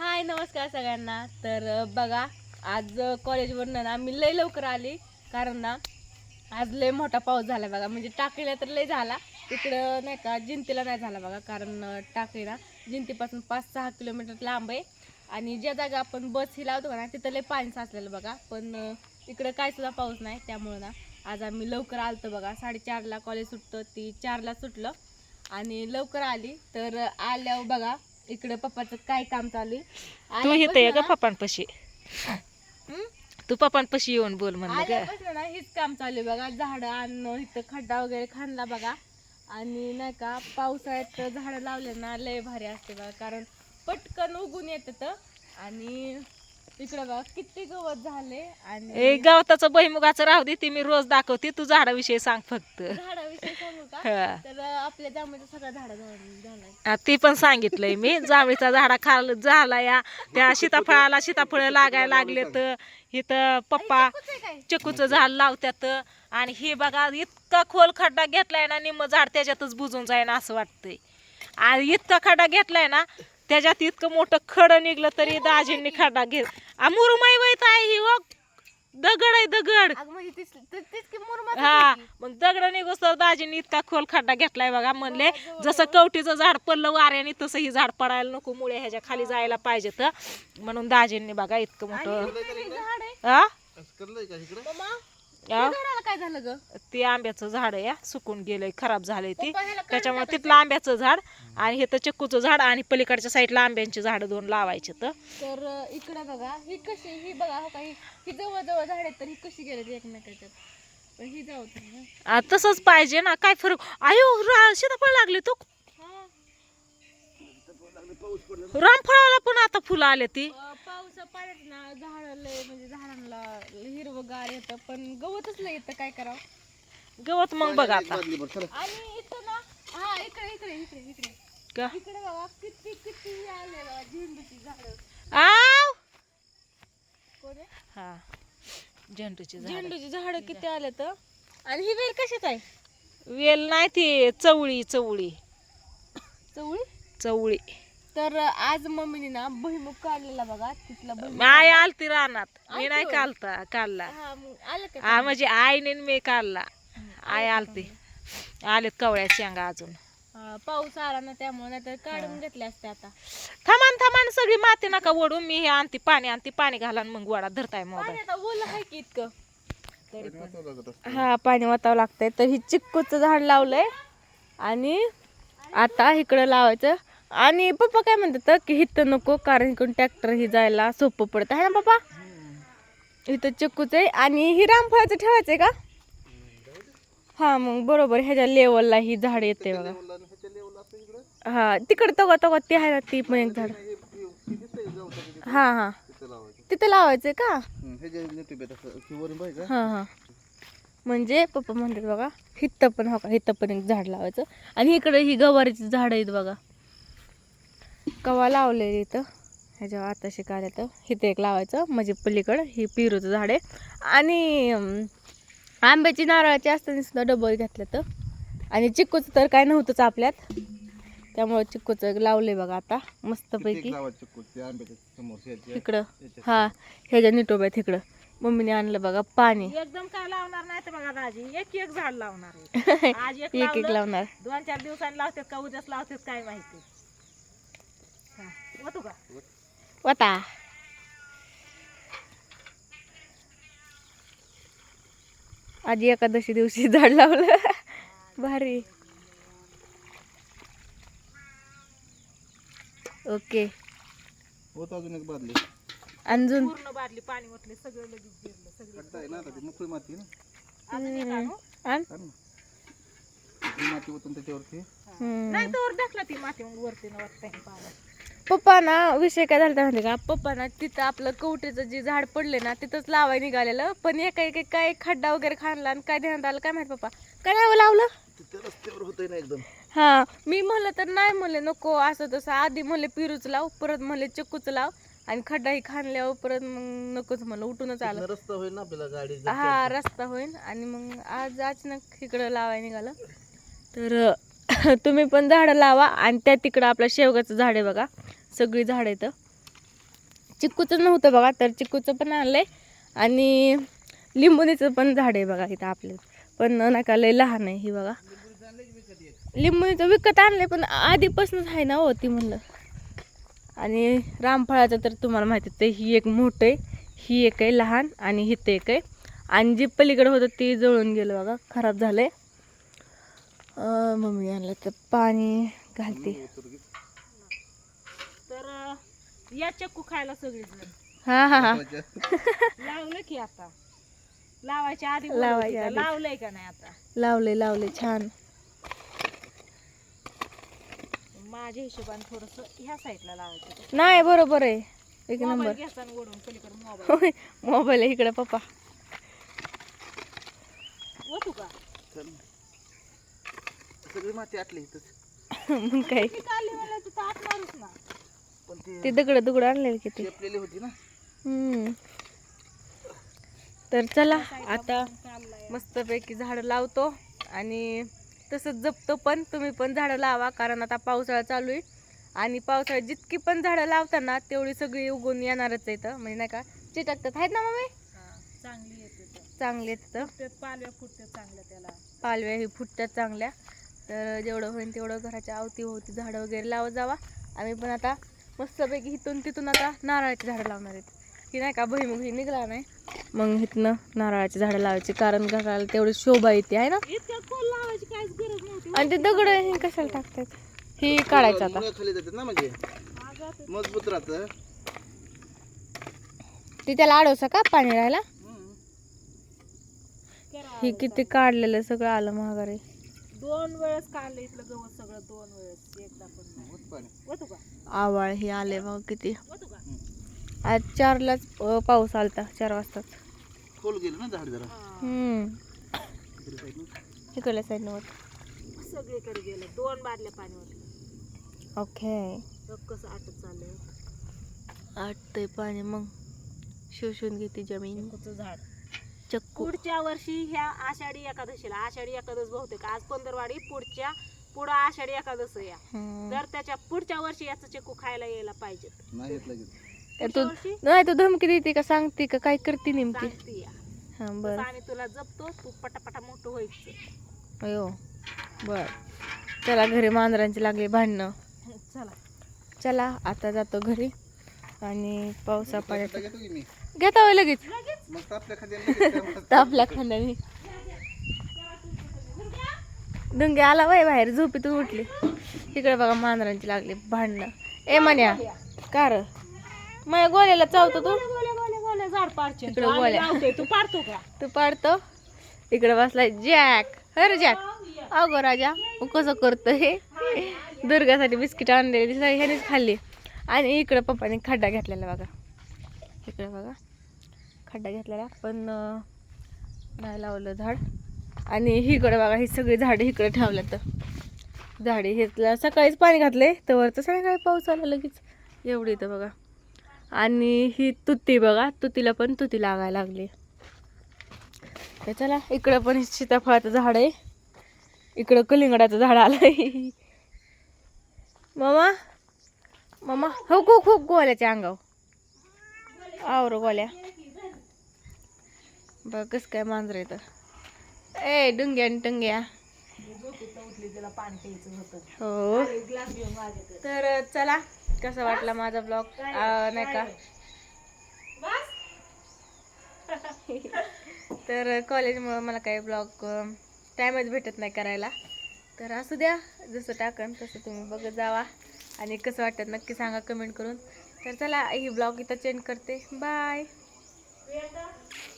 हाय नमस्कार सगळ्यांना. तर बघा आज कॉलेजवरनं ना मी लय लवकर आली. कारण ना आज लय मोठा पाऊस झाला बघा. म्हणजे टाकीला तर लय झाला. तिकडं नाही का जिंतीला नाही झाला बघा. कारण टाकी ना जिंतीपासून पाच सहा किलोमीटर लांब आहे. आणि ज्या जागा आपण बस ही लावतो ना तिथं लय पाणी साचलेलं बघा. पण इकडं काय सुद्धा पाऊस नाही. त्यामुळं ना आज आम्ही लवकर आलतो बघा. साडेचारला कॉलेज सुटतं ती चारला सुटलं. आणि लवकर आली. तर आल्यावर बघा इकडं पप्पाचं काय काम चालू आहे? तू आल्यापासनं पप्पांपाशी? तू पप्पांपाशी येऊन बोल म्हणलं ना हेच काम चालू आहे बघा झाडं आणणं इथं खड्डा वगैरे खाणला बघा. आणि नाही का पावसाळ्यात झाडं लावले ना लय भारी असते बघा कारण पटकन उगून येतात आणि इकडं बघा किती गवत झाले आणि गवताचं बहिमुगाचं राहू दे ती मी रोज दाखवते तू झाडाविषयी सांग फक्त. झाडाविषयी का हा. तर आपल्या जांभळीचं सगळं झाडं झालं झालंय. आ, ते पण सांगितलंय मी जांभळीचा झाडा खाल झाला या त्या सीताफळाला सीताफळ लागायला लागले तर इथं पप्पा कुठं आहे काय? चिकूचं झाड लावत्यात. आणि हे बघा इतका खोल खड्डा घेतलाय ना निम्म झाड त्याच्यातच बुजून जाईन असं वाटतंय. आणि इतका खड्डा घेतलाय ना त्याच्यात इतकं मोठं खडं निघलं तरी दाजींनी खड्डा घेत मुरुमाई वैत आहे ही हो दगड आहे दगड. अगं म्हणजे तीच तीच- तीच की मुरमाड हा होती. की. मग दगड निघोस तर दाजींनी इतका खोल खड्डा घेतलाय बघा म्हणले जसं कवटीचं झाड पडलं वाऱ्याने तसं ही झाड पडायला नको मुळे ह्याच्या खाली जायला पाहिजे तर. म्हणून दाजींनी बघा इतकं मोठं झाड आहे. हा? झाडाला काय झालं ग? ते आंब्याचं झाड हा, सुकून गेलंय खराब झालंय ते. पप्पा ह्याला काय त्याच्यामुळे टाकायचं? तिथलं आंब्याचं झाड आणि हे तर चिक्कूचं झाड आणि पलीकडच्या साईडला आंब्यांची झाडं दोन लावायचे तर. तर अ, इकडे बघा ही कशी ही बघा हो का ही ही जवळ जवळ झाड आहेत तर ही कशी गेले एकमेकाच्यात. पण ही जाऊ दे ना. आ, तसंच पाहिजे ना काय फरक? आयो रा- सीताफळ लागले तो. हा. रामफळाला पण आता फुलं आले ती. अ, पावसा पाण्यात ना झाड लय म्हणजे झाडांना हिरवगार येतं पण गवतच लय येतं. काय करावं? गवत मग बघ आता. आणि इथं ना हा इकडे इकडे इकडे इकडे. का? इकडे बघा किती किती हे आले झेंडूची झाड. आव! कोण? आहे? हा. झेंडूची झाड. झेंडूची झाड किती आले तर आणि ही वेल कशात आहे? वेल नाही ती चवळी चवळी. चवळी? चवळी. तर आज मम्मीने ना भुईमुग काढलेला बघा तिथला भुईमुग आय आलती रानात. मी नाही? कालता काढला. हा मग आलं का आ म्हणजे आईने न मी काढला. आय आलती. आलेत कवळ्या शेंगा अजून. हा, पाऊस आला ना त्यामुळे नाहीतर काढून घेतले असते आता. थमान थमान सगळी माती नका ओढून. मी हे आणते पाणी आणते पाणी घाला मग गोडा धरताय मोबाईल. आता ओलं आहे की इतकं. हा पाणी वाचावं लागतंय. तर ही चिक्कूचं झाड लावलंय. आणि आता इकडं लावायचं. आणि पप्पा काय म्हणतात की हिथं नको कारण इकडून ट्रॅक्टर ही जायला सोपं पडतं. आहे ना पप्पा? इथं चक्कूच आहे. आणि ही रामफळाचं ठेवायचंय का? हा मग बरोबर ह्याच्या लेवलला ही झाड येते बघा. हा तिकडं तवा तवा ती आहे ना ती पण एक झाड. हा हा. तिथं लावायचंय का? हा हा. म्हणजे पप्पा म्हणतात बघा हित्त पण हो का हित्त पण एक झाड लावायचं. आणि इकडे ही गवारीची झाड आहेत बघा. कवा लावलेली इथं? ह्याच्यावर आता शिकायला तर इथं एक लावायचं म्हणजे पलीकडं ही पिरूचं झाड आहे. आणि आंब्याची नारळाची असताना सुद्धा डबल घेतलं तर. आणि चिक्कूचं तर काय नव्हतंच आपल्यात. त्यामुळे चिक्कूचं लावले बघा आता मस्तपैकी. इकडं. हा ह्याच्या निटोब्यात इकडं मम्मीने आणलं बघा पाणी. एकदम काय लावणार नाही तर बघा दाजी एक एक झाड लावणार आहे. आज एक एक लावणार. दोन चार दिवसांनी लावतात का उद्याच लावतात काय माहिती. वता आधी एकादशी दिवशी झाड लावलं. भारी. ओके. होत अजून एक बादली. अंजून. पूर्ण बादली पाणी ओतले सगळं लगेच गेलं सगळं खड्डा आहे ना आता ती मोकळी माती आहे ना. अजून एक आणू? आण. काढ ना. ती माती ओतून त्याच्यावरती. नाही तर ढकला ती माती मग वरती न वाटतंय पाण्यात पप्पा ना विषय काय झाला माहिती का? पप्पा ना तिथं आपलं कवटीचं जे झाड पडले ना तिथंच लावाय निघालेलं. पण एका एक काय खड्डा वगैरे खाणला आणि काय ध्यानात आलं काय माहीत पप्पा? काय नाव लावलं? त्या रस्त्यावर होतंय ना एकदम. हा मी म्हणलं तर नाही म्हणले नको असं तसं. आधी म्हणले पिरूच लाव परत म्हणले चिक्कूच लाव. आणि खड्डा ही खाणल्यावर परत मग नकोच म्हणलं उठूनच आलं. रस्ता होईल ना आपल्याला गाडी हा रस्ता होईल आणि मग आज अचानक इकडं लावाय निघालं. तर तुम्ही पण झाडं लावा आणि त्या तिकडं आपलं शेवगाचं झाड आहे बघा. सगळी झाडं इथं चिक्कूचं नव्हतं बघा तर चिक्कूचं पण आणलंय आणि लिंबुनीचं पण झाड आहे बघा इथं आपलं. पण नाही का लय लहान आहे ही बघा. लिंबुनीचं विकत आणलं पण आधीपासूनच आहे ना हो ती म्हणलं. आणि रामफळाचं तर तुम्हाला माहितीच आहे ही एक मोठं आहे ही एक आहे लहान आणि हित ते एक आहे. आणि जी पलीकडं होतं ती जळून गेलं बघा खराब झालं आहे मम्मी आणलं तर पाणी घालते. या चक्कू खायला सगळीजण. हा हा हा. लावलं की आता. लावायच्या आधी बोलत लावायच्या होती का? आधी. लावलंय का नाही आता? लावले लावले छान. माझ्या हिशोबाने थोडस ह्या साईडला लावायचं. नाही बरोबर आहे. एक नंबर. मोबाईल घ्यायचा आणि ओढून पलीकडे मोबाईल. होय मोबाईल आहे इकडे पप्पा. ओतू का? सगळी माती आटली इथंच. मग काय? मी म्हणलं तू मारूच ना. ती दगड दगड आणलेले किती शेपलेली होती ना? हम्म. तर चला आता मस्तपैकी झाडं लावतो आणि तसंच जपतो पण तुम्ही पण झाडं लावा कारण आता पावसाळा चालू आहे. आणि पावसाळ्यात जितकी पण झाडं लावताना तेवढी सगळी उगून येणारच आहेत म्हणजे नाही का चिटकतात. आहेत ना मम्मी? हा, चांगली. चांगले पालव्या फुटतात चांगल्या त्याला. पालव्या ही फुटतात चांगल्या. तर जेवढं होईल तेवढं घराच्या अवतीभोवती झाडं वगैरे लावत जावा आम्ही पण आता मस्तपैकी इथून तिथून आता नारळाची झाडं लावणार आहेत. की नाही का भुईमुग ही निघाला नाही. मग इथनं नारळाची झाडं लावायची कारण घराला तेवढी शोभा येते आहे ना? आणि ते दगड हे कशाला टाकतात? ही काढायचं आता. मुळं खाली जातात ना म्हणजे? मजबूत राहतं. ती त्याला अडवसा का पाणी राहायला? ही किती काढलेलं सगळं आलं महागारी दोन वेळेस काढलं इथलं गवत सगळं दोन वेळेस एकदा पण आवाळ ही आले बघ किती. आज चारलाच पाऊस आलता चार वाजताच. खोल गेलं ना झाड जरा? हा. हम्म. इकडल्या साईडनं होत सगळीकडे गेलं दोन बादल्या पाणी होतं ओके कसं आटत चाललंय. आटतंय पाणी मग. शोषून घेते जमीन. झाड. चक्कू. पुढच्या वर्षी ह्या आषाढी एकादशीला आषाढी एकादश बहुतेक आज पंधरवाडी पुढच्या पुढं आषाढी एकादश या हम्म. तर त्याच्या पुढच्या वर्षी याचं चिकू खायला यायला पाहिजे. नाही येत लगेच ए, पुढच्या तू वर्षी? नाही तू धमकी देते का? सांगते का? काय करते नेमकी? सांगते या. हा तसं बर. आम्ही तुला जपतो तू पटापटा मोठं व्हायचं अयो बर. चला घरी मांजरांची लागली भांडणं. चला. चला आता जातो घरी. आणि पावसा पाण्यात घेतो की मी? घेता होय लगेच. मग खाली तापल्या खांद्याने. डुंगे आला वय बाहेर झोपेतून उठली. तिकडे बघा मांजरांची लागली भांडणं. ए म्हण्या कार. माझ्या गोल्याला चावतो तू. इकडे गोल्या. तू पाडतो. का तू पाडतो इकडे बसला जॅक. हर जॅक. अगो राजा मग कसं करतो हे दुर्गासाठी बिस्किट आणलेली सगळी ह्यानेच खाल्ली. आणि इकडं पप्पाने खड्डा घेतलेला बघा. इकडे बघा. खड्डा घेतलेला पण नाही लावलं झाड. आणि हिकडं बघा ही सगळी झाडं इकडे ठेवल्यात. झाडे घेतल्या सकाळीच पाणी घातले तर तर संध्याकाळी पाऊस आला लगेच. एवढी इथं बघा. आणि ही तुती बघा तुतीला पण तुती लागायला लागली. तर चला इकडं पण सीताफळाचं झाड आहे. इकडं कलिंगडाचं झाड आलंय. मामा? मामा? हो खूप खूप गोल्याच्या अंगाव आवर गोल्या. बघ कसं काय मांजर तर ए डुंग्या आणि हो. तर चला कसा वाटला माझा ब्लॉग नाही का? तर कॉलेजमुळं मला काही ब्लॉग टाईमच भेटत नाही करायला. तर असू द्या जसं टाकन तसं तुम्ही बघत जावा. आणि कसं वाटतं नक्की सांगा कमेंट करून. तर चला ही ब्लॉग इथं चेंज करते. बाय